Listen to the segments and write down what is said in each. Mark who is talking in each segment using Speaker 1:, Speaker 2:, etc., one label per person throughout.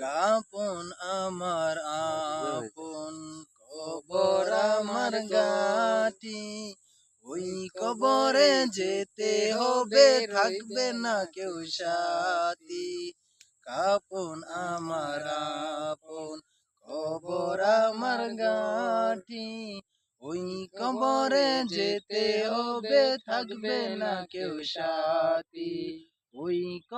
Speaker 1: কাপন আমার আপন কবর আমার গাটি। ওই কবরে যেতে হবে থাকবে না কেউ সাথী। কাপন আমার আপন কবর আমার গাটি। ওই কবরে যেতে হবে থাকবে না কেউ সাথী।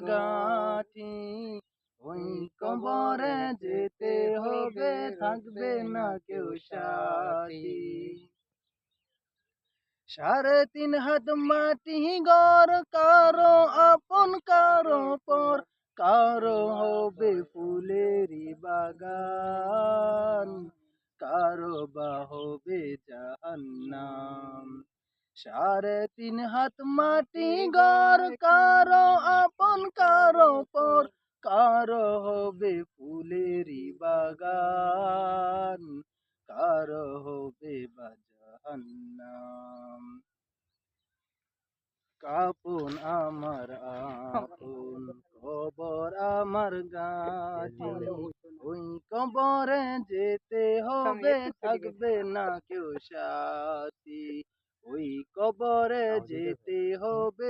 Speaker 1: গাঠি ওই কবরে যেতে হবে, থাকবে না কেউ সাথী। সাড়ে তিন হাত মাটি গর কারও আপন, কারও পর, কারও হবে ফুলেরই বাগান, কারও বা হবে জাহান্নাম। সাড়ে তিন হাত মাটি গর কারও আপন কারও পর কারও হবে ফুলেরই বাগান কারও হবে বা জাহান্নাম কাপন আমার আপন কবর আমার গাটি ওই কবরে যেতে হবে থাকবে না কেউ সাথী। কবরে যেতে হবে।